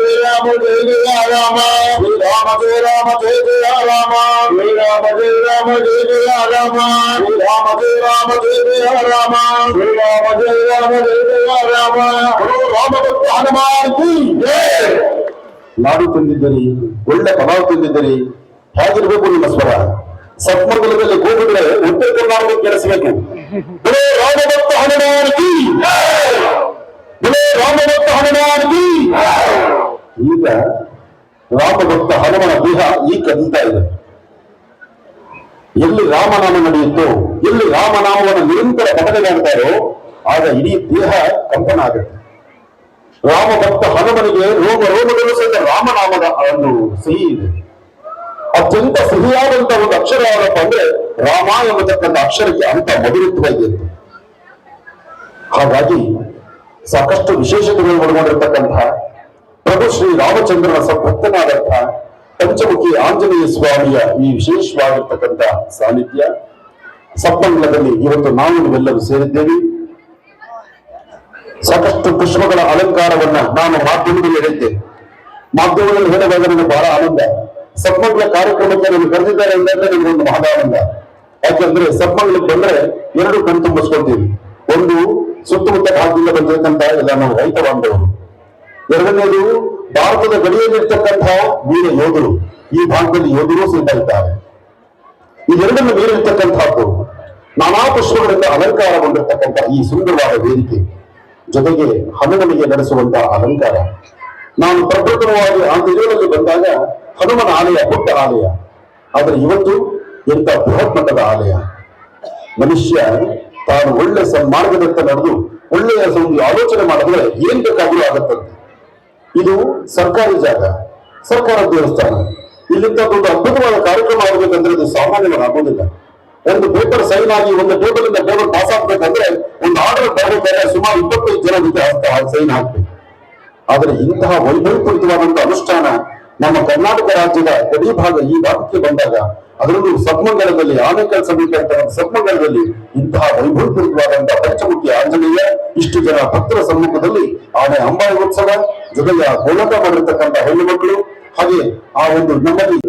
ராம ஜெய ராம ஸ்ரீ ராம ஜெய ராம ஜெய ஜெய ராம ஸ்ரீ ராம ஜெய ராம ஜெய ஜெய ராம ஸ்ரீ ராம ஜெய ராம ஜெய ஜெய ராம ஸ்ரீ ராம ஜெய ராம ஜெய ஜெய ராம ராಮಭಕ್ತ ಹನುಮಾನ್ ನಾಡು ತಂದಿದ್ದೀರಿ ಒಳ್ಳೆ ಪಲಾವ್ ತಂದಿದ್ದೀರಿ ಹೇಗಿರ್ಬೇಕು ನಿಮ್ಮ ಸ್ವರ ಸತ್ಮಂಗಲದಲ್ಲಿ ಕೂಗಿದ್ರೆ ಉತ್ತರ ಕರ್ನಾಟಕ ಕೆಲಸಬೇಕು ರಾಮಭಕ್ತ ಹನುಮಾನ್ ರಾಮಭಕ್ತ ಹನುಮಾನ್ ಈಗ ರಾಮಭಕ್ತ ಹನುಮನ ದೇಹ ಈ ಕದೀತಾ ಇದೆ. ಎಲ್ಲಿ ರಾಮನಾಮ ನಡೆಯುತ್ತೋ, ಎಲ್ಲಿ ರಾಮನಾಮವನ್ನು ನಿರಂತರ ಪಠನೆ ಮಾಡ್ತಾರೋ, ಆಗ ಇಡೀ ದೇಹ ಕಂಪನ ಆಗುತ್ತೆ. ರಾಮಭಕ್ತ ಹನುಮನಿಗೆ ರೋಗ ರೋಗಗಳು ಸಹಿತ ರಾಮನಾಮದ ಒಂದು ಸಿಹಿ ಇದೆ. ಅತ್ಯಂತ ಸಿಹಿಯಾದಂತಹ ಒಂದು ಅಕ್ಷರ ಯಾವಪ್ಪ ಅಂದ್ರೆ ರಾಮ ಎಂಬತಕ್ಕಂಥ ಅಕ್ಷರಕ್ಕೆ ಅಂತ ಮಧುರತ್ವ ಇದೆ. ಹಾಗಾಗಿ ಸಾಕಷ್ಟು ವಿಶೇಷತೆಗಳು ಒಳಗೊಂಡಿರ್ತಕ್ಕಂತಹ ಪ್ರಭು ಶ್ರೀ ರಾಮಚಂದ್ರನ ಸಭಕ್ತನಾದಂತಹ ಪಂಚಮುಖಿ ಆಂಜನೇಯ ಸ್ವಾಮಿಯ ಈ ವಿಶೇಷವಾಗಿರ್ತಕ್ಕಂಥ ಸಾನ್ನಿಧ್ಯ. ಸಪ್ಪಂಗಲದಲ್ಲಿ ಇವತ್ತು ನಾವು ನೀವೆಲ್ಲರೂ ಸೇರಿದ್ದೇವೆ. ಸಾಕಷ್ಟು ಪುಷ್ಪಗಳ ಅಲಂಕಾರವನ್ನ ನಾನು ಮಾಧ್ಯಮದಲ್ಲಿ ಹೇಳಿದ್ದೆ. ಮಾಧ್ಯಮದಲ್ಲಿ ಹೇಳುವಾಗ ನನಗೆ ಬಹಳ ಆನಂದ. ಸಪ್ಮಂಗಲ ಕಾರ್ಯಕ್ರಮಕ್ಕೆ ನನಗೆ ಕರೆದಿದ್ದಾರೆ ಅಂದ್ರೆ ನನಗೊಂದು ಮಹದಾನಂದ. ಯಾಕೆಂದ್ರೆ ಸಪ್ಮಂಗಲಕ್ಕೆ ಬಂದ್ರೆ ಎರಡು ಕಣ್ ತುಂಬಿಸ್ಕೊಳ್ತೀವಿ. ಒಂದು ಸುತ್ತಮುತ್ತ ಭಾಗದಿಂದ ಬಂದಿರತಕ್ಕಂತ ಎಲ್ಲ ನಾವು ರೈತ ಬಾಂಧವರು. ಎರಡನೇದು, ಭಾರತದ ಗಡಿಯಲ್ಲಿರ್ತಕ್ಕಂತಹ ವೀರ ಯೋಧರು. ಈ ಭಾಗದಲ್ಲಿ ಯೋಧರು ಸಹಿತ ಇದ್ದಾರೆ ಇದೆರಡನ್ನು ಮೀರಿರ್ತಕ್ಕಂಥದ್ದು ನಾನಾ ಪುಷ್ಪಗಳಿಂದ ಅಲಂಕಾರಗೊಂಡಿರ್ತಕ್ಕಂತಹ ಈ ಸುಂದರವಾದ ವೇದಿಕೆ. ಜೊತೆಗೆ ಹನುಮನಿಗೆ ನಡೆಸುವಂತಹ ಅಲಂಕಾರ. ನಾನು ಪ್ರಪ್ರಥಮವಾಗಿ ಆ ತಿರುವಿನಲ್ಲಿ ಬಂದಾಗ ಹನುಮನ ಆಲಯ, ಪುಟ್ಟ ಆಲಯ. ಆದರೆ ಇವತ್ತು ಎಂತ ಬೃಹತ್ ಮಟ್ಟದ ಆಲಯ. ಮನುಷ್ಯ ತಾನು ಒಳ್ಳೆ ಸನ್ಮಾರ್ಗದತ್ತ ನಡೆದು ಒಳ್ಳೆಯ ಒಂದು ಆಲೋಚನೆ ಮಾಡಿದ್ರೆ ಏನ್ ಬೇಕಾದ್ರೂ ಆಗತ್ತಂತೆ. ಇದು ಸರ್ಕಾರಿ ಜಾಗ, ಸರ್ಕಾರ ದೇವಸ್ಥಾನ. ಇಲ್ಲಿಂದ ಒಂದು ಅದ್ಭುತವಾದ ಕಾರ್ಯಕ್ರಮ ಆಗಬೇಕಂದ್ರೆ ಇದು ಆಗೋದಿಲ್ಲ. ಒಂದು ಪೇಪರ್ ಸೈನ್ ಆಗಿ ಒಂದು ಟೇಬಲ್ ಇಂದ ಟೇಬಲ್ ಪಾಸ್ ಆಗ್ಬೇಕಂದ್ರೆ ಒಂದು ಆರ್ಡರ್ ಬರಬೇಕಾದ್ರೆ ಸುಮಾರು ಇಪ್ಪತ್ತೈದು ಜನ ಜೊತೆ ಸೈನ್ ಹಾಕ್ಬೇಕು. ಆದರೆ ಇಂತಹ ವೈಭವಪೂರಿತವಾದಂತಹ ಅನುಷ್ಠಾನ ನಮ್ಮ ಕರ್ನಾಟಕ ರಾಜ್ಯದ ಗಡಿ ಭಾಗ ಈ ಭಾಗಕ್ಕೆ ಬಂದಾಗ, ಅದರಲ್ಲೂ ಸಬ್ಮಂಗಲದಲ್ಲಿ ಆನೇಕಲ್ ಸಮೀಪ ಸಬ್ಮಂಗಲದಲ್ಲಿ ಇಂತಹ ವೈಭವಪೂರಿತವಾದಂತಹ ಪಂಚಮುಖಿ ಆಂಜನೇಯ, ಇಷ್ಟು ಜನ ಭಕ್ತರ ಸಮ್ಮುಖದಲ್ಲಿ ಆನೆ ಅಂಬಾಯಿ ಉತ್ಸವ ಜೊತೆಗೆ ಗೋಲಕ ಮಾಡಿರ್ತಕ್ಕಂಥ ಹೆಣ್ಣು ಮಕ್ಕಳು ಹಾಗೆ ಆ ಒಂದು ನಮ್ಮಲ್ಲಿ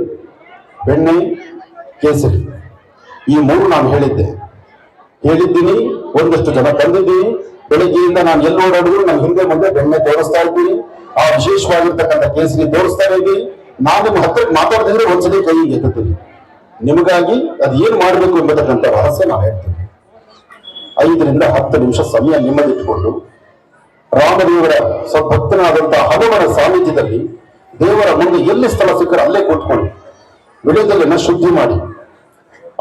ಬೆಣ್ಣೆ, ಕೇಸರಿ. ಈ ಮೂರು ನಾನು ಹೇಳಿದ್ದೆ. ಹೇಳಿದ್ದೀನಿ, ಒಂದಷ್ಟು ಜನ ತಂದಿದ್ದೀನಿ. ಬೆಳಗ್ಗೆಯಿಂದ ನಾನು ಎಲ್ಲಿ ಓಡಾಡಿದ್ರು ನಾನು ಹಿಂದೆ ಮುಂದೆ ಬೆಣ್ಣೆ ತೋರಿಸ್ತಾ ಇದ್ದೀನಿ. ಆ ವಿಶೇಷವಾಗಿರ್ತಕ್ಕಂಥ ಕೇಸರಿ ತೋರಿಸ್ತಾ ಇದ್ದೀನಿ. ನಾನು ನಿಮ್ಮ ಹತ್ರಕ್ಕೆ ಮಾತಾಡ್ತಿದ್ರೆ ಒಂದ್ಸಲಿ ಕೈ ಎತ್ತುತ್ತೀನಿ. ನಿಮಗಾಗಿ ಅದು ಏನ್ ಮಾಡಬೇಕು ಎಂಬತಕ್ಕಂಥ ರಹಸ್ಯ ನಾನು ಹೇಳ್ತೀನಿ. ಐದರಿಂದ ಹತ್ತು ನಿಮಿಷ ಸಮಯ ನಿಮ್ಮದಿಟ್ಟುಕೊಂಡು ರಾಮದೇವರ ಸ್ವಭಕ್ತನಾದಂತಹ ಹನುಮನ ಸಾನ್ನಿಧ್ಯದಲ್ಲಿ ದೇವರ ಮುಂದೆ ಎಲ್ಲಿ ಸ್ಥಳ ಸಿಕ್ಕರೆ ಅಲ್ಲೇ ಕೂತ್ಕೊಂಡು ವಿಳೆದೆಲೆನ ಶುದ್ಧಿ ಮಾಡಿ.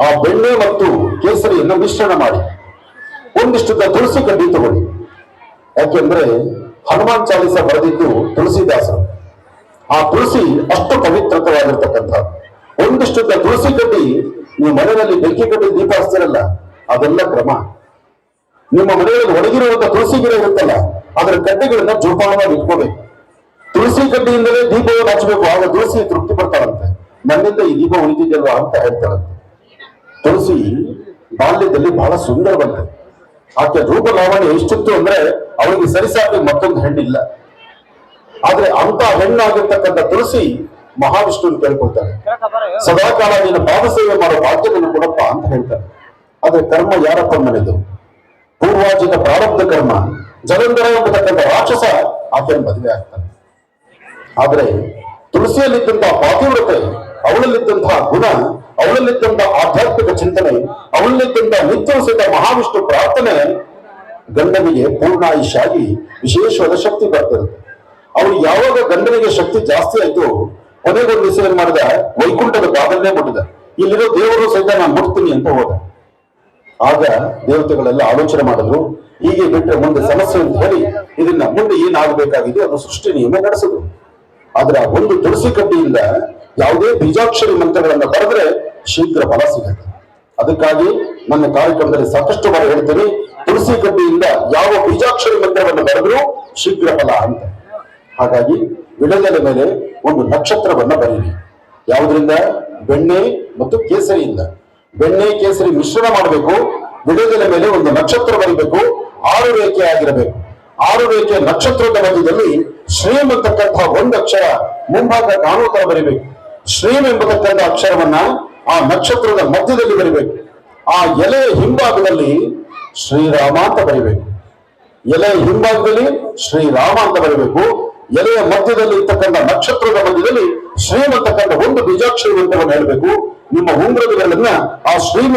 ಆ ಬೆಣ್ಣೆ ಮತ್ತು ಕೇಸರಿಯನ್ನು ಮಿಶ್ರಣ ಮಾಡಿ. ಒಂದಿಷ್ಟು ತುಳಸಿ ಕಡ್ಡಿ ತಗೊಳ್ಳಿ. ಯಾಕೆಂದ್ರೆ ಹನುಮಾನ್ ಚಾಲಿಸ ಬರೆದಿದ್ದು ತುಳಸಿದಾಸರು. ಆ ತುಳಸಿ ಅಷ್ಟು ಪವಿತ್ರತವಾಗಿರ್ತಕ್ಕಂಥ ಒಂದಿಷ್ಟು ತುಳಸಿ ಕಡ್ಡಿ ನೀವು ಮನೆಯಲ್ಲಿ ಬೆಂಕಿ ಕಡ್ಡಿ ದೀಪ ಹಚ್ತಿರಲ್ಲ, ಅದೆಲ್ಲ ಕ್ರಮ. ನಿಮ್ಮ ಮನೆಯಲ್ಲಿ ಒಣಗಿರುವಂತ ತುಳಸಿ ಗಿಡ ಇರುತ್ತಲ್ಲ ಅದರ ಕಡ್ಡಿಗಳನ್ನ ಜೋಪಾನವಾಗಿ ಇಟ್ಕೋಬೇಕು. ತುಳಸಿ ಕಡ್ಡಿಯಿಂದಲೇ ದೀಪವನ್ನು ಹಚ್ಚಬೇಕು, ಆಗ ತುಳಸಿ ತೃಪ್ತಿ ಪಡ್ತಾರಂತೆ ನನ್ನಿಂದ ಈ ದೀಪ ಉಳಿದಿದೆಯಲ್ವಾ ಅಂತ ಹೇಳ್ತಾಳಂತೆ. ತುಳಸಿ ಬಾಲ್ಯದಲ್ಲಿ ಬಹಳ ಸುಂದರವಂತೆ. ಆಕೆ ರೂಪ ಲಾವಣ್ಯ ಎಷ್ಟಿತ್ತು ಅಂದ್ರೆ ಅವಳಿಗೆ ಸರಿಸಾಟಿ ಮತ್ತೊಂದು ಹೆಣ್ಣಿಲ್ಲ. ಆದ್ರೆ ಅಂತ ಹೆಣ್ಣಾಗಿರ್ತಕ್ಕಂಥ ತುಳಸಿ ಮಹಾವಿಷ್ಣುವಿನ ಕೇಳ್ಕೊಳ್ತಾರೆ ಸದಾಕಾಲ ನೀನು ಪಾದ ಸೇವೆ ಮಾಡೋ ಭಾಗ್ಯವನ್ನು ಕೊಡಪ್ಪ ಅಂತ ಹೇಳ್ತಾರೆ ಆದ್ರೆ ಕರ್ಮ ಯಾರಪ್ಪ ಮನೆದು ಪೂರ್ವಾಜಿನ ಪ್ರಾರಬ್ಧ ಕರ್ಮ. ಜಲಂಧರ ಎಂಬತಕ್ಕಂಥ ರಾಕ್ಷಸ ಆಕೆಯನ್ನು ಮದುವೆ ಆಗ್ತಾನೆ. ಆದ್ರೆ ತುಳಸಿಯಲ್ಲಿದ್ದಂತಹ ಪಾತಿವ್ರತೆ ಅವಳಲ್ಲಿದ್ದಂತಹ ಗುಣ ಅವಳಲ್ಲಿದ್ದಂತಹ ಆಧ್ಯಾತ್ಮಿಕ ಚಿಂತನೆ ಅವಳಲ್ಲಿದ್ದಂತಹ ಸಹಿತ ಮಹಾವಿಷ್ಣು ಪ್ರಾರ್ಥನೆ ಗಂಡನಿಗೆ ಪೂರ್ಣಾಯುಷಾಗಿ ವಿಶೇಷವಾದ ಶಕ್ತಿ ಬರ್ತಿರುತ್ತೆ. ಅವಳು ಯಾವಾಗ ಗಂಡನಿಗೆ ಶಕ್ತಿ ಜಾಸ್ತಿ ಆಯ್ತು, ಕೊನೆಗೊಂದು ದಿವಸ ಏನ್ ಮಾಡಿದ? ವೈಕುಂಠದ ಬಾಗಲೇ ಮುಟ್ಟಿದ. ಇಲ್ಲಿರೋ ದೇವರು ಸಹಿತ ನಾನು ಮುಟ್ತೀನಿ ಅಂತ ಹೋದ. ಆಗ ದೇವತೆಗಳೆಲ್ಲ ಆಲೋಚನೆ ಮಾಡಿದ್ರು ಹೀಗೆ ಬಿಟ್ಟರೆ ಮುಂದೆ ಸಮಸ್ಯೆ ಅಂತ ಹೇಳಿ ಇದನ್ನ ಮುಂದೆ ಏನಾಗಬೇಕಾಗಿದೆ ಅದು ಸೃಷ್ಟಿ ನಿಯಮ ನಡೆಸಿದ್ರು. ಆದ್ರೆ ಒಂದು ತುಳಸಿ ಕಡ್ಡಿಯಿಂದ ಯಾವುದೇ ಬೀಜಾಕ್ಷರಿ ಮಂತ್ರಗಳನ್ನು ಬರೆದ್ರೆ ಶೀಘ್ರ ಫಲ ಸಿಗುತ್ತೆ. ಅದಕ್ಕಾಗಿ ನನ್ನ ಕಾರ್ಯಕ್ರಮದಲ್ಲಿ ಸಾಕಷ್ಟು ಬಾರಿ ಹೇಳ್ತೀನಿ, ತುಳಸಿ ಕಡ್ಡಿಯಿಂದ ಯಾವ ಬೀಜಾಕ್ಷರಿ ಮಂತ್ರವನ್ನು ಬರೆದ್ರು ಶೀಘ್ರ ಫಲ ಅಂತ. ಹಾಗಾಗಿ ವಿಳೆದೆಲೆ ಮೇಲೆ ಒಂದು ನಕ್ಷತ್ರವನ್ನ ಬರೀರಿ. ಯಾವುದರಿಂದ? ಬೆಣ್ಣೆ ಮತ್ತು ಕೇಸರಿಯಿಂದ. ಬೆಣ್ಣೆ, ಕೇಸರಿ ಮಿಶ್ರಣ ಮಾಡಬೇಕು ವಿಳೆದೆಲೆ ಮೇಲೆ ಒಂದು ನಕ್ಷತ್ರ ಬರೀಬೇಕು ಆರು ರೇಖೆ ಆಗಿರಬೇಕು. ಆರು ರೇಖೆ ನಕ್ಷತ್ರದ ಮಧ್ಯದಲ್ಲಿ ಶ್ರೀಮ್ ಅಂತಕ್ಕಂತಹ ಒಂದು ಅಕ್ಷರ ಮುಂಭಾಗ ಕಾಣುವ ತರ ಬರಿಬೇಕು. ಶ್ರೀಮ್ ಎಂಬತಕ್ಕಂಥ ಅಕ್ಷರವನ್ನ ಆ ನಕ್ಷತ್ರದ ಮಧ್ಯದಲ್ಲಿ ಬರಿಬೇಕು. ಆ ಎಲೆಯ ಹಿಂಭಾಗದಲ್ಲಿ ಶ್ರೀರಾಮ ಅಂತ ಬರಿಬೇಕು. ಎಲೆಯ ಹಿಂಭಾಗದಲ್ಲಿ ಶ್ರೀರಾಮ ಅಂತ ಬರಬೇಕು. ಎಲೆಯ ಮಧ್ಯದಲ್ಲಿ ಇರ್ತಕ್ಕಂಥ ನಕ್ಷತ್ರದ ಮಧ್ಯದಲ್ಲಿ ಶ್ರೀಮ್ ಅಂತಕ್ಕಂಥ ಒಂದು ಬೀಜಾಕ್ಷರಿ ಅಂತವನ್ನು ಹೇಳಬೇಕು. ನಿಮ್ಮ ಉಂಗುರಗಳನ್ನ ಆ ಶ್ರೀಮ್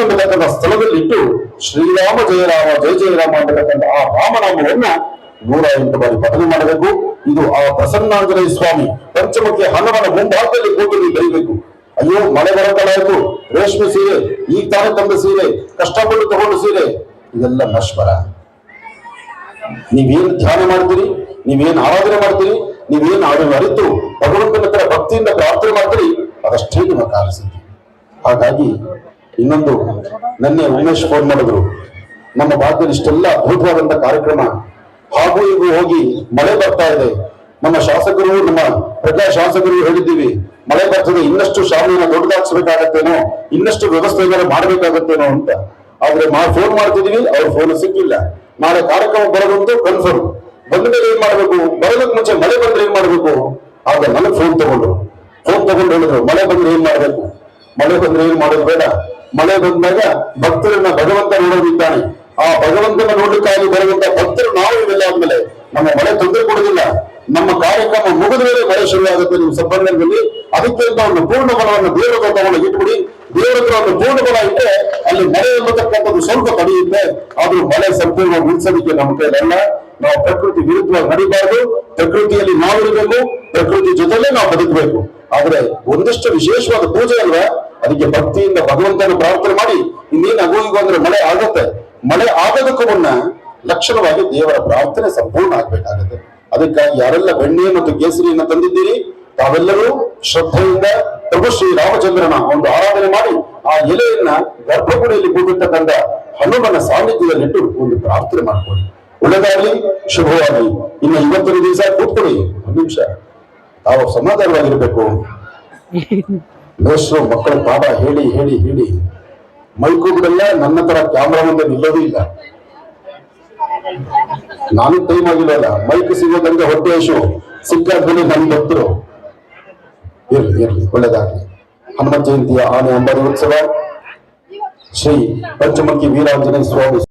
ಸ್ಥಳದಲ್ಲಿಟ್ಟು ಶ್ರೀರಾಮ ಜಯರಾಮ ಜಯ ಜಯರಾಮ ಅಂತಕ್ಕಂಥ ಆ ರಾಮನಾಮವನ್ನ ನೂರ ಎಂಟು ಬಾರಿ ಪಠನೆ ಮಾಡಬೇಕು. ಇದು ಆ ಪ್ರಸನ್ನಾಂಜನೇಯ ಸ್ವಾಮಿ ಪಂಚಮಕ್ಕೆ ಹಣವನ್ನ ಮುಂಭಾಗದಲ್ಲಿ ಕೂತು ನೀವು ಬರೀಬೇಕು. ಅಯ್ಯೋ, ಮಳೆ ಬರಕಲಾಯ್ತು. ರೇಷ್ಮೆ ಸೀರೆ ಈಗ ತಾನೇ ತಂದ ಸೀರೆ, ಕಷ್ಟಪಟ್ಟು ತಗೊಂಡು ಸೀರೆ, ಇದೆಲ್ಲ ನಶ್ವರ. ನೀವೇನ್ ಧ್ಯಾನ ಮಾಡ್ತೀರಿ? ನೀವೇನ್ ಆರಾಧನೆ ಮಾಡ್ತೀರಿ? ನೀವೇನ್ ಅದನ್ನು ಅರಿತು ಭಗವಂತನ ಹತ್ರ ಭಕ್ತಿಯಿಂದ ಪ್ರಾರ್ಥನೆ ಮಾಡ್ತೀರಿ? ಅದಷ್ಟೇ ನಿಮ್ಮ ಕಾಲಿಸಿದ್ದಿ ಹಾಗಾಗಿ ಇನ್ನೊಂದು ನನ್ನ ಉಮೇಶ್ ಫೋನ್ ಮಾಡಿದ್ರು. ನಮ್ಮ ಭಾಗದಲ್ಲಿ ಇಷ್ಟೆಲ್ಲ ಅದ್ಭುತವಾದಂತ ಕಾರ್ಯಕ್ರಮ ಹಾಗೂ ಇಗೂ ಹೋಗಿ ಮಳೆ ಬರ್ತಾ ಇದೆ. ನಮ್ಮ ಶಾಸಕರು, ನಮ್ಮ ಪ್ರಜಾ ಶಾಸಕರು ಹೇಳಿದ್ದೀವಿ, ಮಳೆ ಬರ್ತದೆ, ಇನ್ನಷ್ಟು ಶಾಲೆಯನ್ನು ದೊಡ್ಡದಾಗಿಸಬೇಕಾಗತ್ತೇನೋ, ಇನ್ನಷ್ಟು ವ್ಯವಸ್ಥೆಗಳನ್ನು ಮಾಡಬೇಕಾಗತ್ತೇನೋ ಅಂತ. ಆದ್ರೆ ಮಾ ಫೋನ್ ಮಾಡ್ತಿದೀವಿ ಅವ್ರ ಫೋನ್ ಸಿಕ್ಕಿಲ್ಲ. ನಾಳೆ ಕಾರ್ಯಕ್ರಮ ಬರೋದಂತೂ ಕನ್ಫರ್ಮ್ ಬಂದ ಮೇಲೆ ಏನ್ ಮಾಡ್ಬೇಕು? ಬರೋದಕ್ ಮುಂಚೆ ಮಳೆ ಬಂದ್ರೆ ಏನ್ ಮಾಡ್ಬೇಕು? ಆದ್ರೆ ನನಗೆ ಫೋನ್ ತಗೊಂಡ್ರು ಫೋನ್ ತಗೊಂಡು ಹೇಳಿದ್ರು, ಮಳೆ ಬಂದ್ರೆ ಏನ್ ಮಾಡ್ಬೇಕು? ಮಳೆ ಬಂದ್ರೆ ಏನ್ ಮಾಡೋದು ಬೇಡ. ಮಳೆ ಬಂದಾಗ ಭಕ್ತರನ್ನ ಭಗವಂತ ನೋಡೋದಿದ್ದಾನೆ. ಆ ಭಗವಂತನ ನೋಡ್ಲಿಕ್ಕಾಗಿ ಬರುವಂತ ಭಕ್ತರು ನಾವು ಇವೆಲ್ಲ ಆದ್ಮೇಲೆ ನಮ್ಮ ಮಳೆ ತೊಂದರೆ ಕೊಡುದಿಲ್ಲ ನಮ್ಮ ಕಾರ್ಯಕ್ರಮ ಮುಗಿದ ಮೇಲೆ ಮಳೆ ಶುರುವಾಗುತ್ತೆ ನಿಮ್ಮ ಸಂಬಂಧದಲ್ಲಿ. ಅದಕ್ಕೆ ಒಂದು ಪೂರ್ಣ ಬಲವನ್ನು ದೇವರ ತಗೊಂಡು ಇಟ್ಬಿಡಿ. ದೇವರ ಒಂದು ಪೂರ್ಣ ಬಲ ಇಟ್ಟರೆ ಅಲ್ಲಿ ಮಳೆ ಎಂಬತಕ್ಕಂಥದ್ದು ಸ್ವಲ್ಪ ಪಡೆಯುತ್ತೆ ಆದ್ರೂ ಮಳೆ ಸಂಪೂರ್ಣ ನಿಲ್ಸೋದಕ್ಕೆ ನಮ್ಮ ಕೈಲಲ್ಲ ನಾವು ಪ್ರಕೃತಿ ವಿರುದ್ಧವಾಗಿ ನಡೀಬಾರದು. ಪ್ರಕೃತಿಯಲ್ಲಿ ನಾವು ಇರಬೇಕು ಪ್ರಕೃತಿ ಜೊತೆಲೇ ನಾವು ಬದುಕಬೇಕು. ಆದ್ರೆ ಒಂದಷ್ಟು ವಿಶೇಷವಾದ ಪೂಜೆ ಅಲ್ವಾ? ಅದಕ್ಕೆ ಭಕ್ತಿಯಿಂದ ಭಗವಂತನ ಪ್ರಾರ್ಥನೆ ಮಾಡಿ, ಇನ್ನೇನು ಅಗೋಗಿಗೋ ಅಂದ್ರೆ ಮಳೆ ಆಗುತ್ತೆ. ಮಳೆ ಆಗೋದಕ್ಕೂ ಮುನ್ನ ಲಕ್ಷಣವಾಗಿ ದೇವರ ಪ್ರಾರ್ಥನೆ ಸಂಪೂರ್ಣ ಆಗ್ಬೇಕಾಗುತ್ತೆ. ಅದಕ್ಕಾಗಿ ಯಾರೆಲ್ಲ ಬೆಣ್ಣೆ ಮತ್ತು ಕೇಸರಿಯನ್ನ ತಂದಿದ್ದೀರಿ, ತಾವೆಲ್ಲರೂ ಶ್ರದ್ಧೆಯಿಂದ ಪ್ರಭು ಶ್ರೀ ರಾಮಚಂದ್ರನ ಒಂದು ಆರಾಧನೆ ಮಾಡಿ, ಆ ಎಲೆಯನ್ನ ಗರ್ಭಗುಡಿಯಲ್ಲಿ ಕೂಡಿರ್ತಕ್ಕಂಥ ಹನುಮನ ಸಾನ್ನಿಧ್ಯದಲ್ಲಿಟ್ಟು ಒಂದು ಪ್ರಾರ್ಥನೆ ಮಾಡ್ಕೊಳ್ಳಿ. ಒಳ್ಳೆದಾಗ್ಲಿ, ಶುಭವಾಗಲಿ. ಇನ್ನು ಇವತ್ತೊಂದು ದಿವಸ ಕೂತ್ಕೊಳ್ಳಿ. ಒಂದು ನಿಮಿಷ. ತಾವು ಸಮಾಧಾನವಾಗಿರ್ಬೇಕು. ಮೇಷ್ರು ಮಕ್ಕಳ ಪಾಠ ಹೇಳಿ ಹೇಳಿ ಹೇಳಿ. ಮೈಕು ಬಿಡಲ್ಲ ನನ್ನ ತರ ಕ್ಯಾಮ್ರಾ ಮುಂದೆ ನಿಲ್ಲೋದು ಇಲ್ಲ. ನಾನು ಟೈಮ್ ಆಗಿಲ್ಲ ಮೈಕ್ ಸಿಗೋದಂಗೆ ಹೊಟ್ಟೆ ಹಸು ಸಿಕ್ಕಾದ್ಮೇಲೆ ನನ್ ಗೊತ್ತರು ಇರ್ಲಿ ಇರ್ಲಿ, ಒಳ್ಳೇದಾಗ್ಲಿ. ಹನುಮ ಜಯಂತಿಯ ಆನೆ ಅಂಬಾರಿ ಉತ್ಸವ. ಶ್ರೀ ಪಂಚಮುಖಿ ವೀರಾಂಜನೇಯ ಸ್ವಾಮಿ